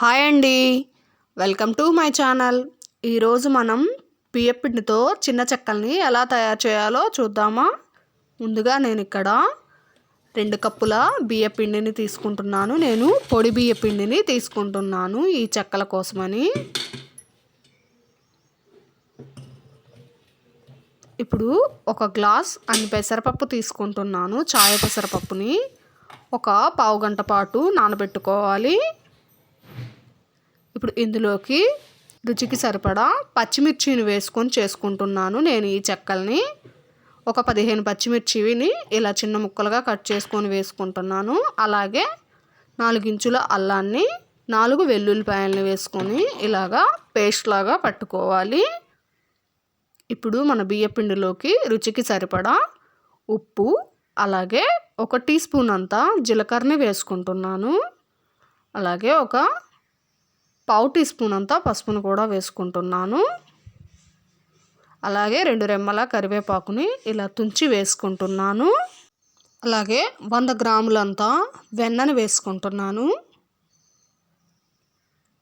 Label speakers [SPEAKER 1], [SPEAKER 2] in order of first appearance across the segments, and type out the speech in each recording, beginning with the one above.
[SPEAKER 1] Hi అండి. Welcome to my channel. ఈరోజు మనం బియ్యపిండితో చిన్న చెక్కల్ని ఎలా తయారు చేయాలో చూద్దామా? ముందుగా నేను ఇక్కడ రెండు కప్పుల బియ్యపిండిని తీసుకుంటున్నాను. నేను పొడి బియ్యపిండిని తీసుకుంటున్నాను ఈ చెక్కల కోసమని. ఇప్పుడు ఒక గ్లాస్ అన్ని పెసరపప్పు తీసుకుంటున్నాను. చాయ పెసరపప్పుని ఒక పావు గంట పాటు నానబెట్టుకోవాలి. ఇప్పుడు ఇందులోకి రుచికి సరిపడా పచ్చిమిర్చిని వేసుకొని చేసుకుంటున్నాను నేను ఈ చెక్కల్ని. ఒక పదిహేను పచ్చిమిర్చిని ఇలా చిన్న ముక్కలుగా కట్ చేసుకొని వేసుకుంటున్నాను. అలాగే నాలుగించుల అల్లాన్ని నాలుగు వెల్లుల్లిపాయలని వేసుకొని ఇలాగా పేస్ట్ లాగా పట్టుకోవాలి. ఇప్పుడు మన బియ్యపిండిలోకి రుచికి సరిపడా ఉప్పు అలాగే ఒక టీ స్పూన్ అంతా జీలకర్రని వేసుకుంటున్నాను. అలాగే ఒక పావు టీ స్పూన్ అంతా పసుపును కూడా వేసుకుంటున్నాను. అలాగే రెండు రెమ్మల కరివేపాకుని ఇలా తుంచి వేసుకుంటున్నాను. అలాగే వంద గ్రాములంతా వెన్నని వేసుకుంటున్నాను.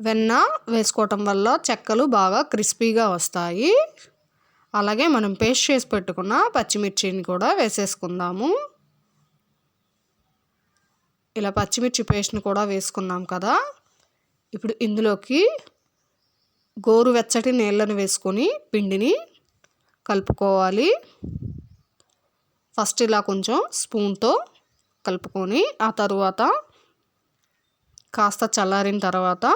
[SPEAKER 1] వెన్న వేసుకోవటం వల్ల చెక్కలు బాగా క్రిస్పీగా వస్తాయి. అలాగే మనం పేస్ట్ చేసి పెట్టుకున్న పచ్చిమిర్చిని కూడా వేసేసుకుందాము. ఇలా పచ్చిమిర్చి పేస్ట్ని కూడా వేసుకున్నాం కదా. ఇప్పుడు ఇందులోకి గోరువెచ్చటి నీళ్ళను వేసుకొని పిండిని కలుపుకోవాలి. ఫస్ట్ ఇలా కొంచెం స్పూన్తో కలుపుకొని ఆ తరువాత కాస్త చల్లారిన తర్వాత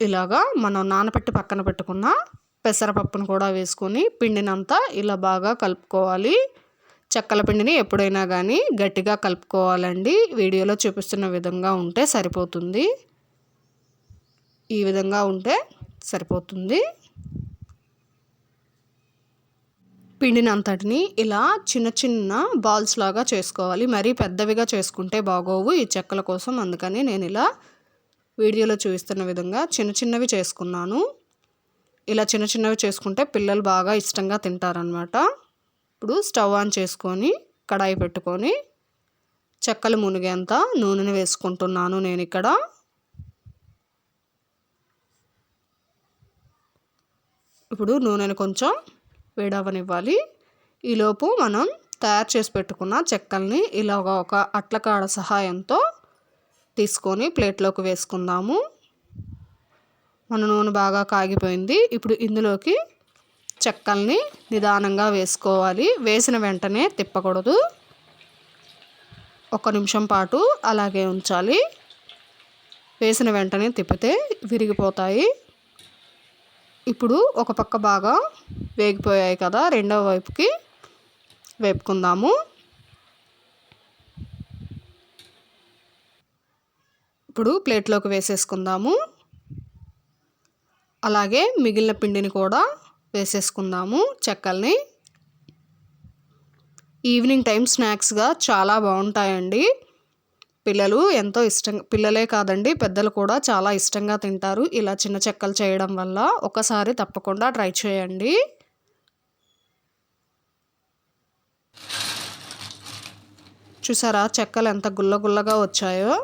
[SPEAKER 1] ఇలాగా మనం నానబెట్టి పక్కన పెట్టుకున్న పెసరపప్పును కూడా వేసుకొని పిండినంతా ఇలా బాగా కలుపుకోవాలి. చెక్కల పిండిని ఎప్పుడైనా కానీ గట్టిగా కలుపుకోవాలండి. వీడియోలో చూపిస్తున్న విధంగా ఉంటే సరిపోతుంది. ఈ విధంగా ఉంటే సరిపోతుంది. పిండిని అంతటిని ఇలా చిన్న చిన్న బాల్స్ లాగా చేసుకోవాలి. మరీ పెద్దవిగా చేసుకుంటే బాగోవు ఈ చెక్కల కోసం. అందుకని నేను ఇలా వీడియోలో చూపిస్తున్న విధంగా చిన్న చిన్నవి చేసుకున్నాను. ఇలా చిన్న చిన్నవి చేసుకుంటే పిల్లలు బాగా ఇష్టంగా తింటారనమాట ఇప్పుడు స్టవ్ ఆన్ చేసుకొని కడాయి పెట్టుకొని చెక్కలు మునిగేంత నూనెని వేసుకుంటున్నాను నేను ఇక్కడ. ఇప్పుడు నూనెను కొంచెం వేడవనివ్వాలి. ఈలోపు మనం తయారు చేసి పెట్టుకున్న చెక్కల్ని ఇలాగ ఒక అట్లకాడ సహాయంతో తీసుకొని ప్లేట్లోకి వేసుకుందాము. మన నూనె బాగా కాగిపోయింది. ఇప్పుడు ఇందులోకి చెక్కల్ని నిదానంగా వేసుకోవాలి. వేసిన వెంటనే తిప్పకూడదు. ఒక నిమిషం పాటు అలాగే ఉంచాలి. వేసిన వెంటనే తిప్పితే విరిగిపోతాయి. ఇప్పుడు ఒక పక్క బాగా వేగిపోయాయి కదా రెండవ వైపుకి వేపుకుందాము. ఇప్పుడు ప్లేట్లోకి వేసేసుకుందాము. అలాగే మిగిలిన పిండిని కూడా వేసేసుకుందాము చెక్కల్ని. ఈవినింగ్ టైం స్నాక్స్గా చాలా బాగుంటాయండి. పిల్లలు ఎంతో ఇష్టం పిల్లలే కాదండి పెద్దలు కూడా చాలా ఇష్టంగా తింటారు. ఇలా చిన్న చెక్కలు చేయడం వల్ల ఒకసారి తప్పకుండా ట్రై చేయండి. చూసారా చెక్కలు ఎంత గుల్లగుల్లగా వచ్చాయో?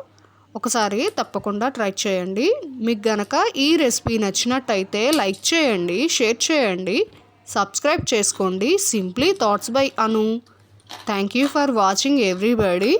[SPEAKER 1] ఒకసారి తప్పకుండా ట్రై చేయండి. మీకు గనక ఈ రెసిపీ నచ్చినట్టయితే లైక్ చేయండి షేర్ చేయండి సబ్స్క్రైబ్ చేసుకోండి. Simply thoughts by Anu. Thank you for watching everybody.